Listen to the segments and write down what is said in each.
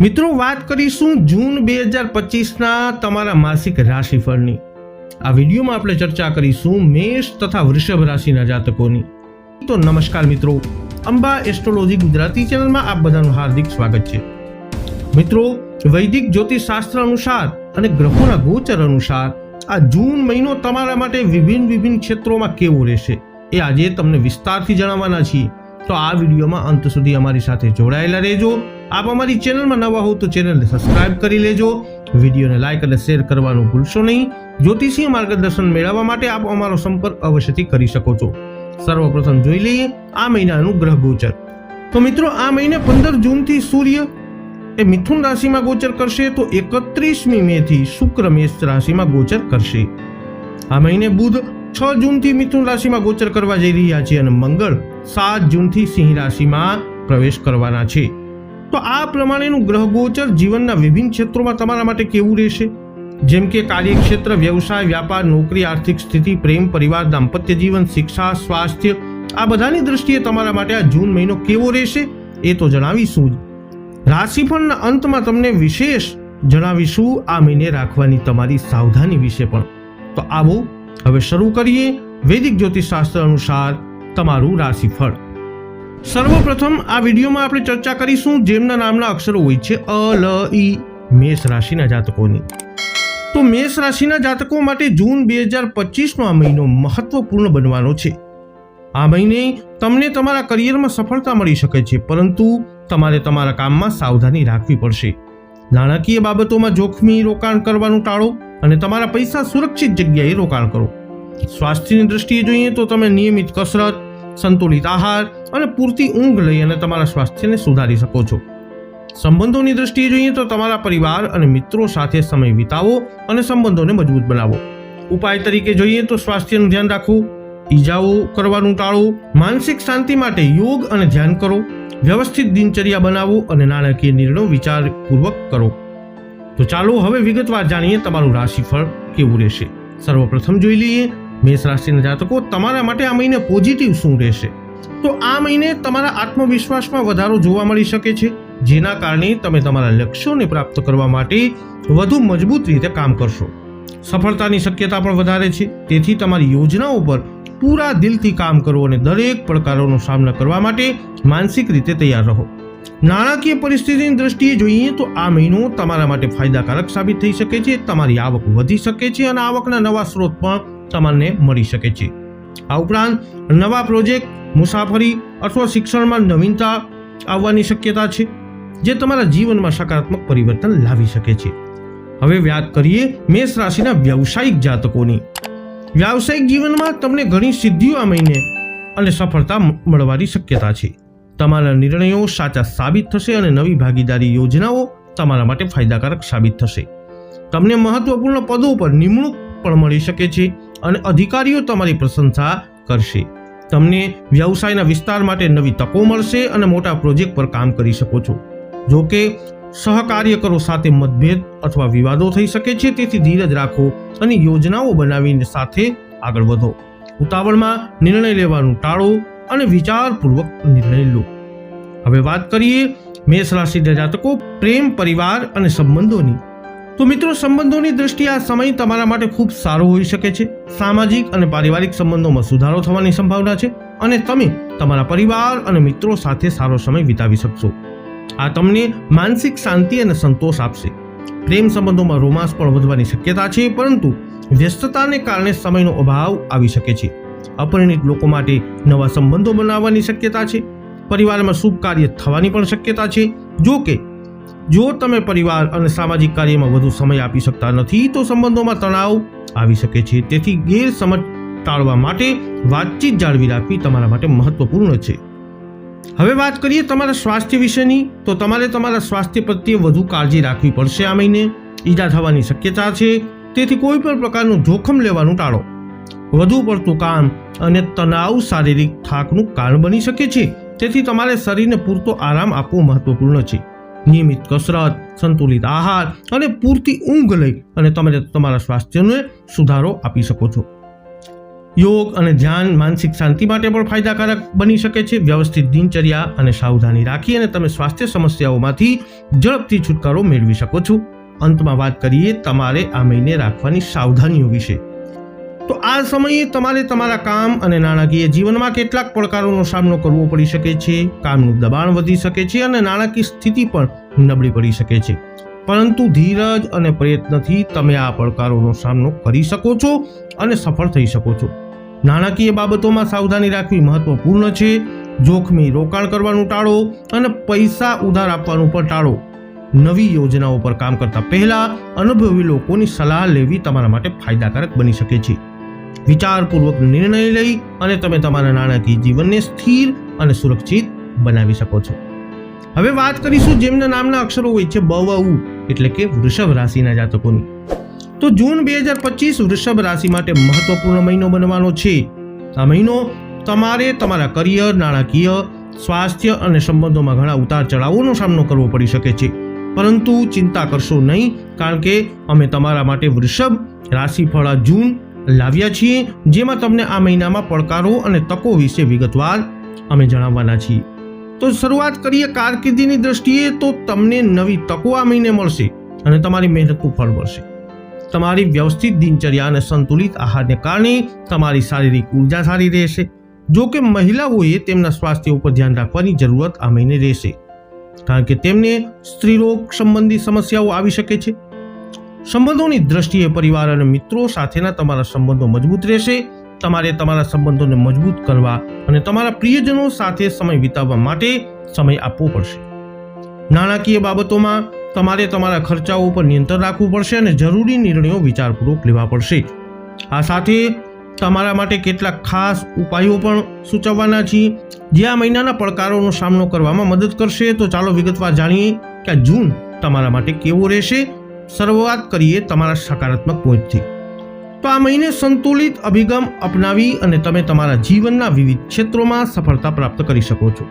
મિત્રો, વાત કરીશું જૂન બે હજાર પચીસના તમારા માસિક રાશિફળની. આ વિડીયોમાં આપણે ચર્ચા કરીશું મેષ તથા વૃષભ રાશિના જાતકોની. તો નમસ્કાર મિત્રો, અંબા એસ્ટ્રોલોજી ગુજરાતી ચેનલમાં આપ બધાનું હાર્દિક સ્વાગત છે. મિત્રો, વૈદિક જ્યોતિષ શાસ્ત્ર અનુસાર અને ગ્રહોના ગોચર અનુસાર આ જૂન મહિનો તમારા માટે વિભિન્ન વિભિન્ન ક્ષેત્રોમાં કેવો રહેશે એ આજે તમને વિસ્તારથી જણાવવાના છીએ. તો આ વિડીયોમાં અંત સુધી અમારી સાથે જોડાયેલા રહેજો. આપ અમારી ચેનલમાં નવા હો તો ચેનલને સબસ્ક્રાઇબ કરી લેજો. વિડીયોને લાઇક અને શેર કરવાનું ભૂલશો નહીં. જ્યોતિષીય માર્ગદર્શન મેળવવા માટે આપ અમારો સંપર્ક અવશ્યથી કરી શકો છો. સર્વપ્રથમ જોઈ લઈએ આ મહિનાનું ગ્રહ ગોચર. તો મિત્રો, આ મહિને પંદર જૂનથી સૂર્ય એ મિથુન રાશિમાં ગોચર કરશે તો એકત્રીસમી મે થી શુક્ર મેષ રાશિમાં ગોચર કરશે. આ મહિને બુધ છ જૂનથી મિથુન રાશિમાં ગોચર કરવા જઈ રહ્યા છે અને મંગળ સાત જૂનથી સિંહ રાશિમાં પ્રવેશ કરવાના છે. તો આ પ્રમાણેનું ગ્રહ ગોચર જીવનના વિભિન્ન ક્ષેત્રોમાં તમારા માટે કેવું રહેશે? જેમ કે કાર્યક્ષેત્ર, વ્યવસાય, વ્યાપાર, નોકરી, આર્થિક સ્થિતિ, પ્રેમ, પરિવાર, દાંપત્ય જીવન, શિક્ષા, સ્વાસ્થ્ય, આ બધાની દ્રષ્ટિએ તમારા માટે આ જૂન મહિનો કેવો રહેશે એ તો જણાવીશું જ. રાશિફળના અંતમાં તમને વિશેષ જણાવીશું આ મહિને રાખવાની તમારી સાવધાની વિશે પણ. તો આવો હવે શરૂ કરીએ વૈદિક જ્યોતિષશાસ્ત્ર અનુસાર તમારું રાશિફળ. સર્વપ્રથમ આ વિડીયોમાં આપણે ચર્ચા કરીશું જેમના નામના અક્ષરો હોય છે અ, લ ઈ મેષ રાશિના જાતકોની. તો મેષ રાશિના જાતકો માટે જૂન બે હજાર પચીસનો આ મહિનો મહત્વપૂર્ણ બનવાનો છે. આ મહિને તમને તમારા કરિયરમાં સફળતા મળી શકે છે, પરંતુ તમારે તમારા કામમાં સાવધાની રાખવી પડશે. નાણાકીય બાબતોમાં જોખમી રોકાણ કરવાનું ટાળો અને તમારા પૈસા સુરક્ષિત જગ્યાએ રોકાણ કરો. સ્વાસ્થ્યની દ્રષ્ટિએ જોઈએ તો તમે નિયમિત કસરત, સંતુલિત આહાર અને પૂરતી ઊંઘ લઈ અને તમારા સ્વાસ્થ્યને સુધારી શકો છો. સંબંધોની દ્રષ્ટિએ જોઈએ તો તમારા પરિવાર અને મિત્રો સાથે સમય વિતાવો અને સંબંધોને મજબૂત બનાવો. ઉપાય તરીકે જોઈએ તો સ્વાસ્થ્યનું ધ્યાન રાખવું ઈજાઓ કરવાનું ટાળવું માનસિક શાંતિ માટે યોગ અને ધ્યાન કરો, વ્યવસ્થિત દિનચર્યા બનાવો અને નાણાકીય નિર્ણયો વિચારપૂર્વક કરો. તો ચાલો હવે વિગતવાર જાણીએ તમારું રાશિફળ કેવું રહેશે. સર્વપ્રથમ જોઈ લઈએ, મેષ રાશિના જાતકો તમારા માટે આ મહિને પોઝિટિવ શું રહેશે? તો આ મહિને તમારા આત્મવિશ્વાસમાં વધારો જોવા મળી શકે છે, જેના કારણે તમે તમારા લક્ષ્યોને પ્રાપ્ત કરવા માટે વધુ મજબૂત રીતે કામ કરશો. સફળતાની શક્યતા પણ વધારે છે, તેથી તમારી યોજનાઓ પર પૂરા દિલથી કામ કરો અને દરેક પડકારોનો સામનો કરવા માટે માનસિક રીતે તૈયાર રહો. નાણાકીય પરિસ્થિતિની દ્રષ્ટિએ જોઈએ તો આ મહિનો તમારા માટે ફાયદાકારક સાબિત થઈ શકે છે, તમારી આવક વધી શકે છે અને આવકના નવા સ્ત્રોત પણ તમને મળી શકે છે. આ ઉપરાંત નવા પ્રોજેક્ટ, મુસાફરી અથવા શિક્ષણમાં નવીનતા આવવાની શક્યતા છે, જે તમારા જીવનમાં સકારાત્મક પરિવર્તન લાવી શકે છે. હવે વાત કરીએ મેષ રાશિના વ્યવસાયિક જાતકોની. વ્યાવસાયિક જીવનમાં તમને ઘણી સિદ્ધિઓ આ મહિને અને સફળતા મળવાની શક્યતા છે. તમારા નિર્ણયો સાચા સાબિત થશે અને નવી ભાગીદારી યોજનાઓ તમારા માટે ફાયદાકારક સાબિત થશે. તમને મહત્વપૂર્ણ પદો પર નિમણૂક પણ મળી શકે છે અને અધિકારીઓ તમારી પ્રશંસા કરશે. તમને વ્યવસાયના વિસ્તાર માટે નવી તકો મળશે અને મોટા પ્રોજેક્ટ પર કામ કરી શકો છો. જો કે સહકાર્યકરો સાથે મતભેદ અથવા વિવાદો થઈ શકે છે, તેથી ધીરજ રાખો અને યોજનાઓ બનાવીને સાથે આગળ વધો. ઉતાવળમાં નિર્ણય લેવાનું ટાળો અને વિચારપૂર્વક નિર્ણય લો. હવે વાત કરીએ મેષ રાશિના જાતકો, પ્રેમ, પરિવાર અને સંબંધોની. તો મિત્રો, સંબંધોની દ્રષ્ટિએ આ સમય તમારા માટે ખૂબ સારો હોઈ શકે છે. સામાજિક અને પારિવારિક સંબંધોમાં સુધારો થવાની સંભાવના છે અને તમે તમારા પરિવાર અને મિત્રો સાથે સારો સમય વિતાવી શકશો. આ તમને માનસિક શાંતિ અને સંતોષ આપશે. પ્રેમ સંબંધોમાં રોમાંસ પણ વધવાની શક્યતા છે, પરંતુ વ્યસ્તતાને કારણે સમયનો અભાવ આવી શકે છે. અપરિણિત લોકો માટે નવા સંબંધો બનાવવાની શક્યતા છે. પરિવારમાં શુભ કાર્ય થવાની પણ શક્યતા છે. જો કે, જો તમે પરિવાર અને સામાજિક કાર્યમાં વધુ સમય આપી શકતા નથી, તો સંબંધોમાં તણાવ આવી શકે છે. તેથી ગેરસમજ ટાળવા માટે વાતચીત જાળવી રાખવી તમારા માટે મહત્વપૂર્ણ છે. હવે વાત કરીએ તમારા સ્વાસ્થ્ય વિશેની, તો તમારે તમારા સ્વાસ્થ્ય પ્રત્યે વધુ કાળજી રાખવી પડશે આ મહિને. ઈજા થવાની શક્યતા છે. તેથી કોઈ પણ પ્રકારનું જોખમ લેવાનું ટાળો. વધુ પડતું કામ અને તણાવ શારીરિક થાકનું કારણ બની શકે છે. તેથી તમારે શરીરને પૂરતો આરામ આપવો મહત્વપૂર્ણ છે. નિયમિત કસરત, સંતુલિત આહાર અને પૂરતી ઊંઘ લઈ અને તમે તમારા સ્વાસ્થ્યને સુધારો આપી શકો છો. યોગ અને ધ્યાન માનસિક શાંતિ માટે પણ ફાયદાકારક બની શકે છે. વ્યવસ્થિત દિનચર્યા અને સાવધાની રાખી અને તમે સ્વાસ્થ્ય સમસ્યાઓમાંથી ઝડપથી છુટકારો મેળવી શકો છો. અંતમાં વાત કરીએ તમારે આ મહિને રાખવાની સાવધાનીઓ વિશે. તો આ સમયે તમારે તમારા કામ અને નાણાકીય જીવનમાં કેટલાક પડકારોનો સામનો કરવો પડી શકે છે. કામનું દબાણ વધી શકે છે અને નાણાકીય સ્થિતિ પણ નબળી પડી શકે છે. પરંતુ ધીરજ અને પ્રયત્નથી તમે આ પડકારોનો સામનો કરી શકો છો અને સફળ થઈ શકો છો. નાણાકીય બાબતોમાં સાવધાની રાખવી મહત્વપૂર્ણ છે. જોખમી રોકાણ કરવાનું ટાળો અને પૈસા ઉધાર આપવાનું પણ ટાળો. નવી યોજનાઓ પર કામ કરતા પહેલા અનુભવી લોકોની સલાહ લેવી તમારા માટે ફાયદાકારક બની શકે છે. વિચારપૂર્વક નિર્ણય લઈ અને તમે તમારા નાણાકીય જીવનને સ્થિર અને સુરક્ષિત બનાવી શકો છો. હવે વાત કરીશું જેમના નામના અક્ષરો હોય છે બ વ એટલે કે વૃષભ રાશિના જાતકોની. તો જૂન બે હજાર પચીસ વૃષભ રાશિ માટે મહત્વપૂર્ણ મહિનો બનવાનો છે. આ મહિનો તમારે તમારા કરિયર, નાણાકીય, સ્વાસ્થ્ય અને સંબંધોમાં ઘણા ઉતાર ચઢાવોનો સામનો કરવો પડી શકે છે. પરંતુ ચિંતા કરશો નહીં, કારણ કે અમે તમારા માટે વૃષભ રાશિફળ જૂન લાવ્યા છીએ, જેમાં તમને આ મહિનામાં પડકારો અને તકો વિશે વિગતવાર અમે જણાવવાના છીએ. તો શરૂઆત કરીએ કારકિર્દીની દ્રષ્ટિએ તો તમને નવી તકો આ મહિને મળશે અને તમારી મહેનતનું ફળ મળશે. તમારી વ્યવસ્થિત દિનચર્યા અને સંતુલિત આહારને કારણે તમારી શારીરિક ઊર્જા સારી રહેશે. જો કે મહિલાઓએ તેમના સ્વાસ્થ્ય ઉપર ધ્યાન રાખવાની જરૂરત આ મહિને રહેશે. કારણ કે તેમને સ્ત્રીરોગ સંબંધી સમસ્યાઓ આવી શકે છે. સંબંધોની દ્રષ્ટિએ પરિવાર અને મિત્રો સાથેના તમારા સંબંધો મજબૂત રહેશે. તમારે તમારા સંબંધોને મજબૂત કરવા અને તમારા પ્રિયજનો સાથે સમય વિતાવવા માટે સમય આપવો પડશે. નાણાકીય બાબતોમાં તમારે તમારા ખર્ચાઓ ઉપર નિયંત્રણ રાખવું પડશે અને જરૂરી નિર્ણયો વિચારપૂર્વક લેવા પડશે. આ સાથે તમારા માટે કેટલાક ખાસ ઉપાયો પણ સૂચવવાના છીએ જે આ મહિનાના પડકારોનો સામનો કરવામાં મદદ કરશે. તો ચાલો વિગતવાર જાણીએ કે આ જૂન તમારા માટે કેવો રહેશે. શરૂઆત કરીએ તમારા સકારાત્મક પોઈન્ટથી. તો આ મહિને સંતુલિત અભિગમ અપનાવી અને તમે તમારા જીવનના વિવિધ ક્ષેત્રોમાં સફળતા પ્રાપ્ત કરી શકો છો.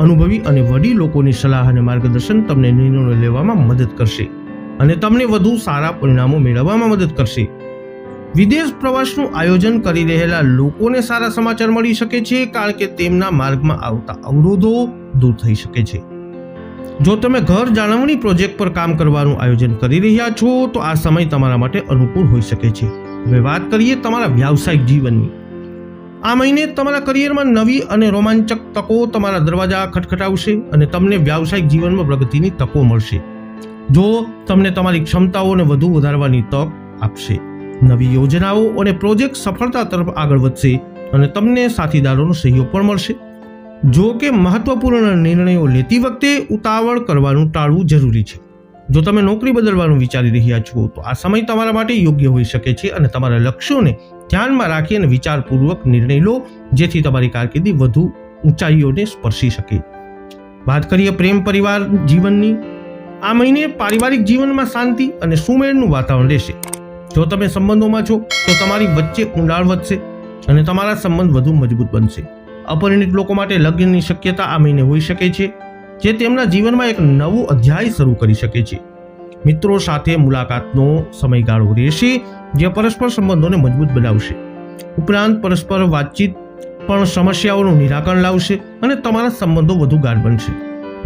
અનુભવી અને વડી લોકોની સલાહ અને માર્ગદર્શન તમને નિર્ણયો લેવામાં મદદ કરશે અને તમને વધુ સારા પરિણામો મેળવવામાં મદદ કરશે. વિદેશ પ્રવાસનું આયોજન કરી રહેલા લોકોને સારા સમાચાર મળી શકે છે, કારણ કે તેમના માર્ગમાં આવતા અવરોધો દૂર થઈ શકે છે. જો તમે ઘર જાળવણી પ્રોજેક્ટ પર કામ કરવાનું આયોજન કરી રહ્યા છો, તો આ સમય તમારા માટે અનુકૂળ હોઈ શકે છે. હવે વાત કરીએ તમારા વ્યાવસાયિક જીવનની. આ મહિને તમારા કરિયરમાં નવી અને રોમાંચક તકો તમારા દરવાજા ખટખટાવશે અને તમને વ્યાવસાયિક જીવનમાં પ્રગતિની તકો મળશે. જો તમને તમારી ક્ષમતાઓને વધુ વધારવાની તક આપશે. નવી યોજનાઓ અને પ્રોજેક્ટ સફળતા તરફ આગળ વધશે અને તમને સાથીદારોનો સહયોગ પણ મળશે. જો કે મહત્વપૂર્ણ નિર્ણયો લેતી વખતે ઉતાવળ કરવાનું ટાળવું જરૂરી છે. જો તમે નોકરી બદલવાનું વિચારી રહ્યા છો, તો આ સમય તમારા માટે યોગ્ય હોઈ શકે છે અને તમારા લક્ષ્યોને ધ્યાનમાં રાખી અને વિચારપૂર્વક નિર્ણય લો, જેથી તમારી કારકિર્દી વધુ ઊંચાઈઓને સ્પર્શી શકે. વાત કરીએ પ્રેમ પરિવાર જીવનની. આ મહિને પારિવારિક જીવનમાં શાંતિ અને સુમેળનું વાતાવરણ રહેશે. જો તમે સંબંધોમાં છો, તો તમારી વચ્ચે ઊંડાણ વધશે અને તમારા સંબંધ વધુ મજબૂત બનશે. અપરિણિત લોકો માટે લગ્નની શક્યતા આ મહિને હોઈ શકે છે. જે તેમના જીવનમાં એક નવું અધ્યાય શરૂ કરી શકે છે. મિત્રો સાથે મુલાકાતનો સમયગાળો રહેશે જે પરસ્પર સંબંધોને મજબૂત બનાવશે. ઉપરાંત પરસ્પર વાતચીત પણ સમસ્યાઓનું નિરાકરણ લાવશે અને તમારા સંબંધો વધુ ગાઢ બનશે.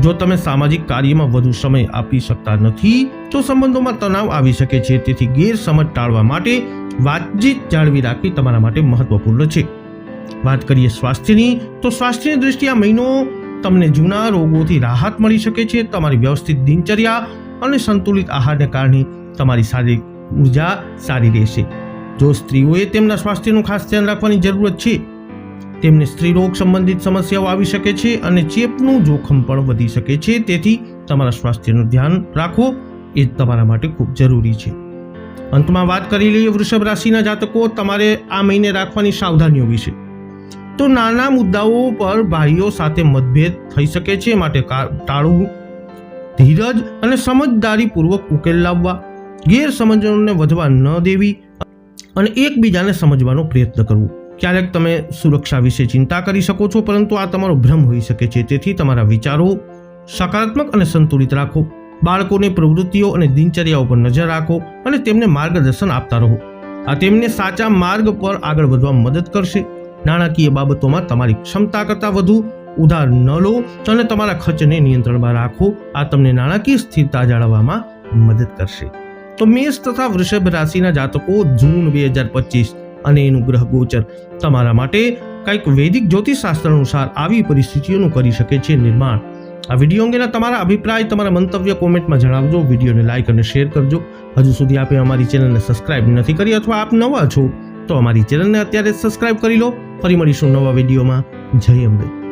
જો તમે સામાજિક કાર્યમાં વધુ સમય આપી શકતા નથી, તો સંબંધોમાં તણાવ આવી શકે છે, તેથી ગેરસમજ ટાળવા માટે વાતચીત જાળવી રાખવી તમારા માટે મહત્વપૂર્ણ છે. વાત કરીએ સ્વાસ્થ્યની, તો સ્વાસ્થ્યની દૃષ્ટિએ આ મહિનો તમને જૂના રોગોથી રાહત મળી શકે છે, તમારી વ્યવસ્થિત દિનચર્યા અને સંતુલિત આહારને કારણે તમારી શારીરિક ઊર્જા સારી રહેશે. જો સ્ત્રીઓએ તેમના સ્વાસ્થ્યનું ખાસ ધ્યાન રાખવાની જરૂરત છે, તેમને સ્ત્રીરોગ સંબંધિત સમસ્યાઓ આવી શકે છે અને ચેપનું જોખમ પણ વધી શકે છે. તેથી તમારા સ્વાસ્થ્યનું ધ્યાન રાખો એ તમારા માટે ખૂબ જરૂરી છે. અંતમાં વાત કરી લઈએ વૃષભ રાશિના જાતકો, તમારે આ મહિને રાખવાની સાવધાનીઓ વિશે. તો નાના મુદ્દાઓ પર ભાઈઓ સાથે મતભેદ થઈ શકે છે માટે ટાળવું. ધીરજ અને સમજદારીપૂર્વક ઉકેલ લાવવા. ગેરસમજોને વધવા ન દેવી અને એકબીજાને સમજવાનો પ્રયત્ન કરવો. ક્યારેક તમે સુરક્ષા વિશે ચિંતા કરી શકો છો, પરંતુ આ તમારો ભ્રમ હોઈ શકે છે. તેથી તમારા વિચારો સકારાત્મક અને સંતુલિત રાખો. બાળકોની પ્રવૃત્તિઓ અને દિનચર્યાઓ પર નજર રાખો અને તેમને માર્ગદર્શન આપતા રહો. આ તેમને સાચા માર્ગ પર આગળ વધવા મદદ કરશે. નાણાકીય બાબતોમાં તમારી ક્ષમતા કરતાં વધુ ઉધાર ન લો અને તમારા ખર્ચને નિયંત્રણમાં રાખો. આ તમને નાણાકીય સ્થિરતા જાળવવામાં મદદ કરશે. તો મેષ તથા વૃષભ રાશિના જાતકો જૂન બે હજાર પચીસ અને એનું ગ્રહ ગોચર તમારા માટે કંઈક વૈદિક જ્યોતિષશાસ્ત્ર અનુસાર આવી પરિસ્થિતિઓનું કરી શકે છે નિર્માણ. આ વીડિયો અંગેના તમારા અભિપ્રાય, તમારા મંતવ્ય કોમેન્ટમાં જણાવજો. વિડીયોને લાઇક અને શેર કરજો. હજુ સુધી આપે અમારી ચેનલને સબસ્ક્રાઇબ નથી કરી અથવા આપ નવા છો તો અમારી ચેનલને અત્યારે સબસ્ક્રાઇબ કરી લો. ફરી મળીશું નવા વિડીયોમાં. જય અંબે.